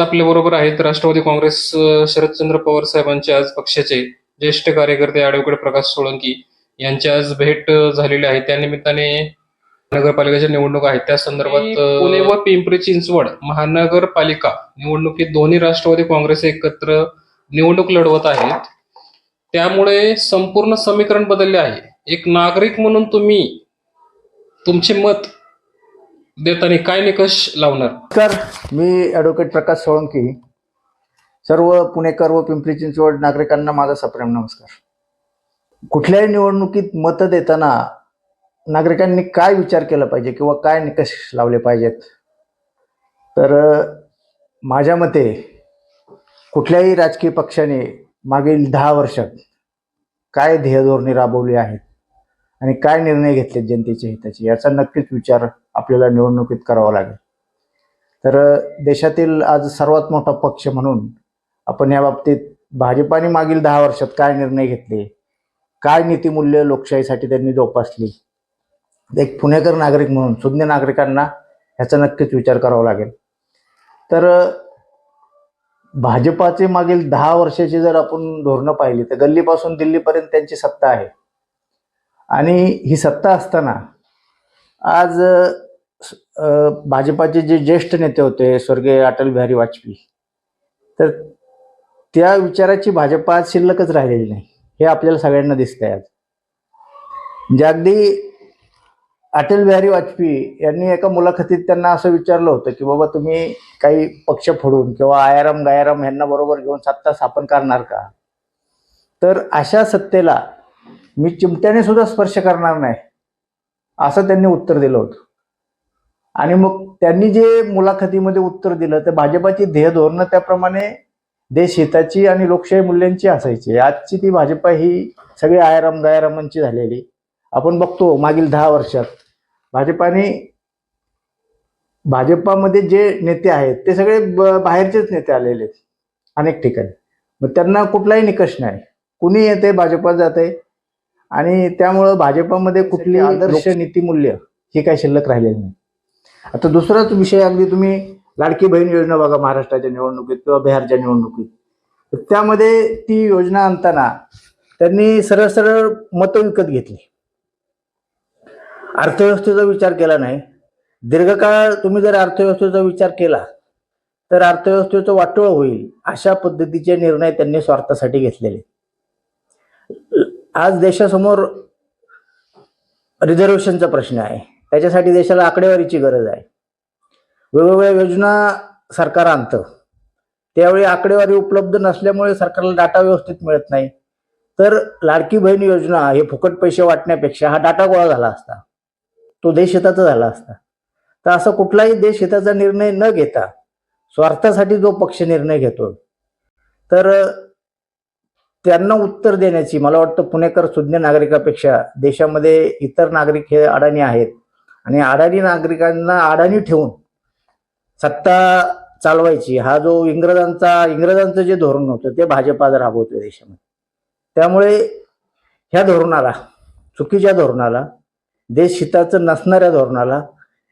आपल्या बरोबर आहेत राष्ट्रवादी काँग्रेस शरदचंद्र पवार साहेबांचे आज पक्षाचे ज्येष्ठ कार्यकर्ते ॲडव्होकेट प्रकाश सोळंकी यांची आज भेट झालेली आहे. त्यानिमित्ताने नगरपालिकेच्या निवडणुका आहेत. त्या संदर्भात पुणे व पिंपरी चिंचवड महानगरपालिका निवडणुकीत दोन्ही राष्ट्रवादी काँग्रेस एकत्र निवडणूक लढवत आहेत. त्यामुळे संपूर्ण समीकरण बदलले आहे. एक नागरिक म्हणून तुम्ही तुमचे मत देताना काय निकष लावणार? नमस्कार मी ॲडव्होकेट प्रकाश सोळंकी. सर्व पुणेकर व पिंपरी चिंचवड नागरिकांना माझा सप्रेम नमस्कार. कुठल्याही निवडणुकीत मतं देताना नागरिकांनी काय विचार केला पाहिजे किंवा काय निकष लावले पाहिजेत? तर माझ्या मते कुठल्याही राजकीय पक्षाने मागील दहा वर्षात काय ध्येयधोरणे राबवली आहेत? आणि काय निर्णय घेतले जनतेच्या हिताचे याचा नक्कीच विचार आपल्याला निवडणुकीत करावा लागेल. तर देशातील आज सर्वात मोठा पक्ष म्हणून आपण या बाबतीत भाजपाने मागील दहा वर्षात काय निर्णय घेतले काय नीतिमूल्य लोकशाहीसाठी त्यांनी जोपासली एक पुणेकर नागरिक म्हणून सुज्ञ नागरिकांना ह्याचा नक्कीच विचार करावा लागेल. तर भाजपाचे मागील दहा वर्षाची जर आपण धोरणं पाहिली तर गल्लीपासून दिल्लीपर्यंत त्यांची सत्ता आहे. आणि ही सत्ता असताना आज भाजपाचे जे ज्येष्ठ नेते होते स्वर्गीय अटल बिहारी वाजपेयी तर त्या विचाराची भाजपा आज शिल्लकच राहिलेली नाही. हे आपल्याला सगळ्यांना दिसतंय आज. म्हणजे अगदी अटल बिहारी वाजपेयी यांनी एका मुलाखतीत त्यांना असं विचारलं होतं की बाबा तुम्ही काही पक्ष फोडून किंवा आयाराम गायाराम यांना बरोबर घेऊन सत्ता स्थापन करणार का? तर अशा सत्तेला मी चिमट्याने सुद्धा स्पर्श करणार नाही. असं त्यांनी उत्तर दिलं होतं. आणि मग त्यांनी जे मुलाखतीमध्ये उत्तर दिलं तर भाजपाची ध्येय धोरणं त्याप्रमाणे देशहिताची आणि लोकशाही मूल्यांची असायची. आजची ती भाजपा ही सगळी आयाराम गायारामांची झालेली. आपण बघतो मागील दहा वर्षात भाजपाने भाजपामध्ये जे नेते आहेत ते सगळे ब- बाहेरचेच नेते आलेले आहेत अनेक ठिकाणी. मग त्यांना कुठलाही निकष नाही. कुणी येते भाजपात जाते आणि त्यामुळं भाजपामध्ये कुठली आदर्श नीतिमूल्य ही काही शिल्लक राहिलेली नाही. आता दुसराच विषय अगदी तुम्ही लाडकी बहीण योजना बघा महाराष्ट्राच्या निवडणुकीत किंवा बिहारच्या निवडणुकीत. त्यामध्ये ती योजना आणताना त्यांनी सरळ सरळ मतं विकत घेतली. अर्थव्यवस्थेचा विचार केला नाही. दीर्घकाळ तुम्ही जर अर्थव्यवस्थेचा विचार केला तर अर्थव्यवस्थेचं वाटोळ होईल अशा पद्धतीचे निर्णय त्यांनी स्वार्थासाठी घेतलेले. आज देशासमोर रिझर्वेशनचा प्रश्न आहे. त्याच्यासाठी देशाला आकडेवारीची गरज आहे. वेगवेगळ्या योजना सरकार आणतं. त्यावेळी आकडेवारी उपलब्ध नसल्यामुळे सरकारला डाटा व्यवस्थित मिळत नाही. तर लाडकी बहीण योजना हे फुकट पैसे वाटण्यापेक्षा हा डाटा गोळा झाला असता. तो देश हिताचा झाला असता. तर असा कुठलाही देश हिताचा निर्णय न घेता स्वार्थासाठी जो पक्ष निर्णय घेतो तर त्यांना उत्तर देण्याची मला वाटतं पुणेकर सुज्ञ नागरिकापेक्षा देशामध्ये इतर नागरिक हे अडाणी आहेत. आणि अडाणी नागरिकांना अडाणी ठेवून सत्ता चालवायची हा जो इंग्रजांचा इंग्रजांचं जे धोरण होतं ते भाजप आज राबवतोय देशामध्ये. त्यामुळे ह्या धोरणाला चुकीच्या धोरणाला देश हिताचं नसणाऱ्या धोरणाला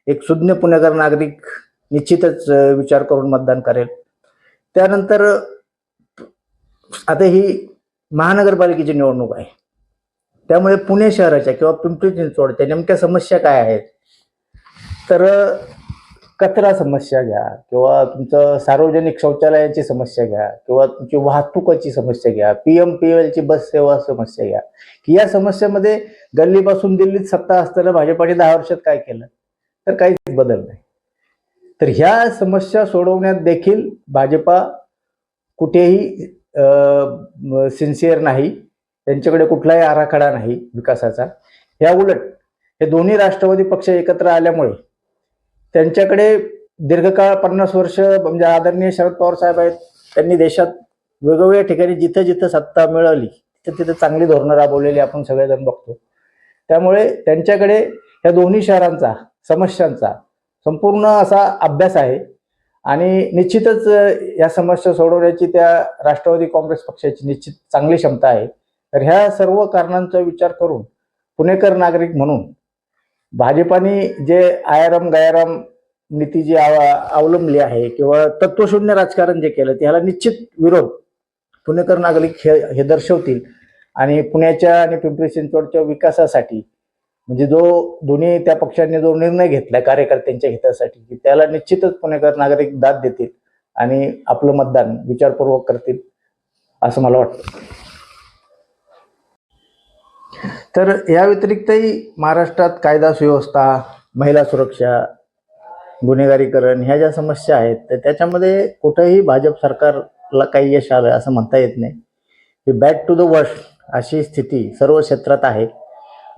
एक सुज्ञ पुणेकर नागरिक निश्चितच विचार करून मतदान करेल. त्यानंतर आता ही महानगरपालिकेची निवडणूक आहे. त्यामुळे पुणे शहराच्या किंवा पिंपरी चिंचवडच्या नेमक्या समस्या काय आहेत? तर कचरा समस्या घ्या किंवा तुमचं सार्वजनिक शौचालयाची समस्या घ्या किंवा तुमची वाहतुकाची समस्या घ्या पी एम पी एलची बस सेवा समस्या घ्या. की या समस्येमध्ये गल्लीपासून दिल्लीत सत्ता असताना भाजपाने दहा वर्षात काय केलं? तर काहीच बदल नाही. तर ह्या समस्या सोडवण्यात देखील भाजपा कुठेही सिन्सिअर नाही. त्यांच्याकडे कुठलाही आराखडा नाही विकासाचा. या उलट हे दोन्ही राष्ट्रवादी पक्ष एकत्र आल्यामुळे त्यांच्याकडे दीर्घकाळ पन्नास वर्ष म्हणजे आदरणीय शरद पवार साहेब आहेत. त्यांनी देशात वेगवेगळ्या ठिकाणी जिथं जिथं सत्ता मिळाली तिथं तिथं चांगली धोरणं राबवलेली आपण सगळेजण बघतो. त्यामुळे त्यांच्याकडे या दोन्ही शहरांचा समस्यांचा संपूर्ण असा अभ्यास आहे. आणि निश्चितच या समस्या सोडवण्याची त्या राष्ट्रवादी काँग्रेस पक्षाची निश्चित चांगली क्षमता आहे. तर ह्या सर्व कारणांचा विचार करून पुणेकर नागरिक म्हणून भाजपाने जे आयाराम गायाराम नीती जी अवलंबली आहे किंवा तत्वशून्य राजकारण जे केलं त्याला निश्चित विरोध पुणेकर नागरिक हे हे दर्शवतील. आणि पुण्याच्या आणि पिंपरी चिंचवडच्या विकासासाठी म्हणजे जो दोन्ही त्या पक्षांनी जो निर्णय घेतलाय कार्यकर्त्यांच्या हितासाठी की त्याला निश्चितच पुणेकर नागरिक दाद देतील आणि आपलं मतदान विचारपूर्वक करतील असं मला वाटतं. तर या व्यतिरिक्तही महाराष्ट्रात कायदा सुव्यवस्था महिला सुरक्षा गुन्हेगारीकरण ह्या ज्या समस्या आहेत तर त्याच्यामध्ये कुठंही भाजप सरकारला काही यश आलं असं म्हणता येत नाही. की बॅक टू द वर्स्ट अशी स्थिती सर्व क्षेत्रात आहे.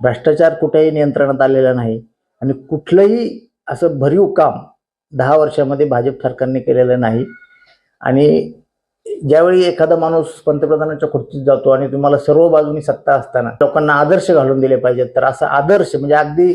भ्रष्टाचार कुठेही नियंत्रणात आलेला नाही. आणि कुठलंही असं भरीव काम दहा वर्षामध्ये भाजप सरकारने केलेलं नाही. आणि ज्यावेळी एखादा माणूस पंतप्रधानाच्या खुर्चीत जातो आणि तुम्हाला सर्व बाजूनी सत्ता असताना लोकांना आदर्श घालून दिले पाहिजेत तर असा आदर्श म्हणजे अगदी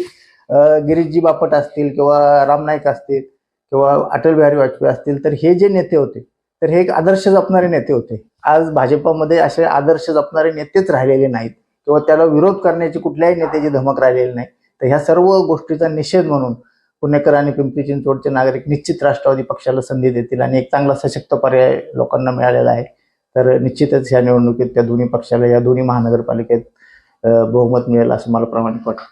गिरीशजी बापट असतील किंवा राम नाईक असतील किंवा अटल बिहारी वाजपेयी असतील तर हे जे नेते होते तर हे एक आदर्श जपणारे नेते होते. आज भाजपामध्ये असे आदर्श जपणारे नेतेच राहिलेले नाहीत. किंवा त्याला विरोध करण्याची कुठल्याही नेत्याची धमक राहिलेली नाही. तर ह्या सर्व गोष्टीचा निषेध म्हणून पुणेकर आणि पिंपरी चिंचवडचे नागरिक निश्चित राष्ट्रवादी पक्षाला संधी देतील आणि एक चांगला सशक्त पर्याय लोकांना मिळालेला आहे. तर निश्चितच ह्या निवडणुकीत त्या दोन्ही पक्षाला या दोन्ही महानगरपालिकेत बहुमत मिळेल असं मला प्रमाणित वाटतं.